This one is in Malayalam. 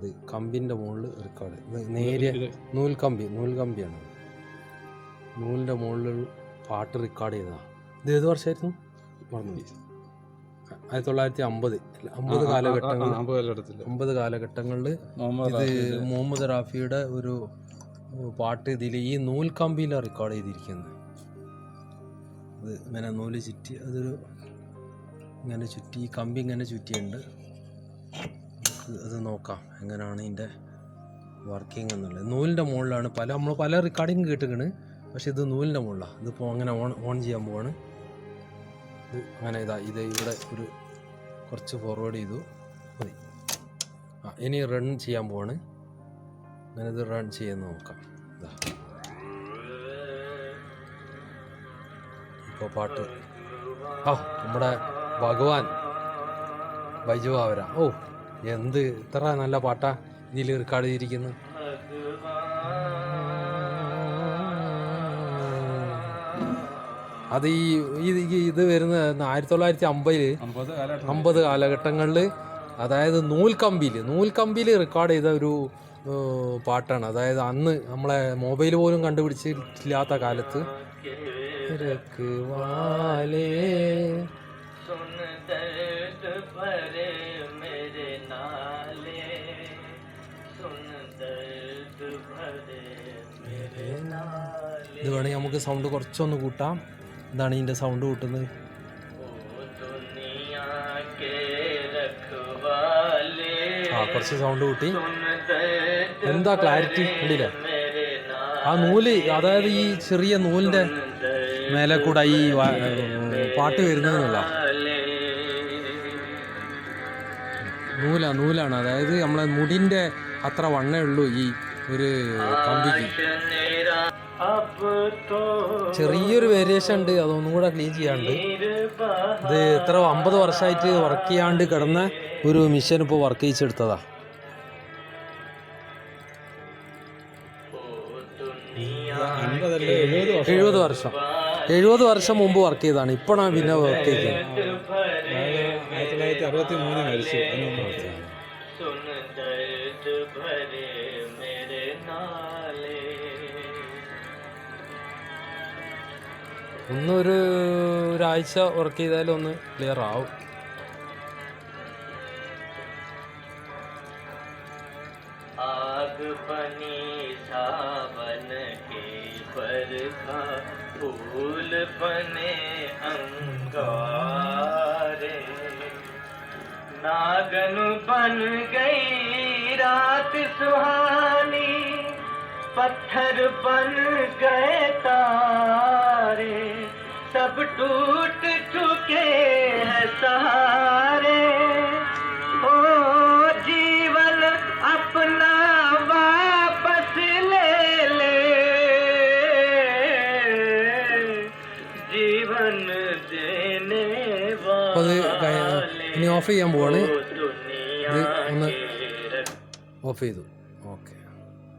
ഇത് കമ്പിന്റെ മുകളിൽ റെക്കോർഡ് നേരിയ നൂൽ കമ്പി നൂൽ കമ്പിയാണ് നൂലിന്റെ മുകളിൽ പാട്ട് റെക്കോർഡ് ചെയ്തതാണ് ഇത് ഏത് വർഷമായിരുന്നു മറന്നു. ആയിരത്തി തൊള്ളായിരത്തി അമ്പത് അമ്പത് കാലഘട്ടങ്ങൾ. അമ്പത് കാലഘട്ടങ്ങളിൽ മുഹമ്മദ് ഇത് മുഹമ്മദ് റാഫിയുടെ ഒരു പാട്ട് ഇതിൽ ഈ നൂൽ കമ്പിയിലാണ് റെക്കോർഡ് ചെയ്തിരിക്കുന്നത്. ഇത് ഇങ്ങനെ നൂൽ ചുറ്റി അതൊരു ഇങ്ങനെ ചുറ്റി ഈ കമ്പി ഇങ്ങനെ ചുറ്റിയുണ്ട് നമുക്ക് അത് നോക്കാം. എങ്ങനെയാണ് ഇതിന്റെ വർക്കിംഗ് എന്നുള്ളത്. നൂലിന്റെ മുകളിലാണ് പല നമ്മൾ പല റെക്കോർഡിങ് കേട്ടിക്കണ് പക്ഷേ ഇത് നൂലിന്റെ മുകളിലാണ് ഇതിപ്പോൾ അങ്ങനെ ഓൺ ഓൺ ചെയ്യാൻ പോവാണ്. ഇത് അങ്ങനെ ഇതാ ഇത് ഇവിടെ ഒരു കുറച്ച് ഫോർവേഡ് ചെയ്തു. മതി. ആ ഇനി റൺ ചെയ്യാൻ പോവാണ്. അങ്ങനെ ഇത് റൺ ചെയ്യാൻ നോക്കാം. ഇതാ. ഇപ്പോൾ പാട്ട്. ആ നമ്മുടെ ഭഗവാൻ ബൈജു ഓ എന്ത്? ഇത്ര നല്ല പാട്ടാ. ഇതിൽ റെക്കോർഡ് ചെയ്തിരിക്കുന്നു? അത് ഈ ഇത് വരുന്ന ആയിരത്തി തൊള്ളായിരത്തി അമ്പതിൽ അമ്പത് കാലഘട്ടം അമ്പത് കാലഘട്ടങ്ങളിൽ അതായത് നൂൽക്കമ്പിയിൽ നൂൽക്കമ്പിയിൽ റെക്കോർഡ് ചെയ്ത ഒരു പാട്ടാണ്. അതായത് അന്ന് നമ്മളെ മൊബൈൽ പോലും കണ്ടുപിടിച്ചിട്ടില്ലാത്ത കാലത്ത്. രഖ്വാലേ. नाले ഇത് വേണമെങ്കിൽ നമുക്ക് സൗണ്ട് കുറച്ചൊന്ന് കൂട്ടാം. ഇതാണ് ഇതിന്റെ സൗണ്ട് കൂട്ടുന്നത്. കുറച്ച് സൗണ്ട് കൂട്ടി. എന്താ ക്ലാരിറ്റി ഉണ്ടില്ലേ ആ നൂൽ അതായത് ഈ ചെറിയ നൂലിന്റെ മേലെ കൂടെ ഈ പാട്ട് വരുന്നതെന്നുള്ള നൂല നൂലാണ്. അതായത് നമ്മളെ മുടിന്റെ അത്ര വണ്ണേ ഉള്ളൂ ഈ ഒരു കമ്പിക്ക്. ചെറിയൊരു വേരിയേഷൻ ഉണ്ട്. അതൊന്നും കൂടെ ക്ലീൻ ചെയ്യാണ്ട്. ഇത് എത്ര അമ്പത് വർഷമായിട്ട് വർക്ക് ചെയ്യാണ്ട് കിടന്ന ഒരു മിഷൻ ഇപ്പോൾ വർക്ക് ചെയ്തെടുത്തതാ എഴുപത് വർഷം. എഴുപത് വർഷം മുമ്പ് വർക്ക് ചെയ്തതാണ്. ഇപ്പോഴാണ് പിന്നെ വർക്ക് ചെയ്യുന്നത് ആയിരത്തി തൊള്ളായിരത്തി അറുപത്തി മൂന്നിൽ മരിച്ചു അതിന് മുമ്പ്. सुन दर्द भरे मेरे नाले ഒന്നൊരു ഒരാഴ്ച വർക്ക് ചെയ്താലും ഒന്ന് ക്ലിയർ ആവും आग बनी सावन के बरखा फूल बने अंगारे नागन बन गई रात सुहानी पत्थर बन गए तारे सब टूट അപ്പോൾ അത് ഇനി ഓഫ് ചെയ്യാൻ പോവാണ്. ഇത് ഒന്ന് ഓഫ് ചെയ്തു.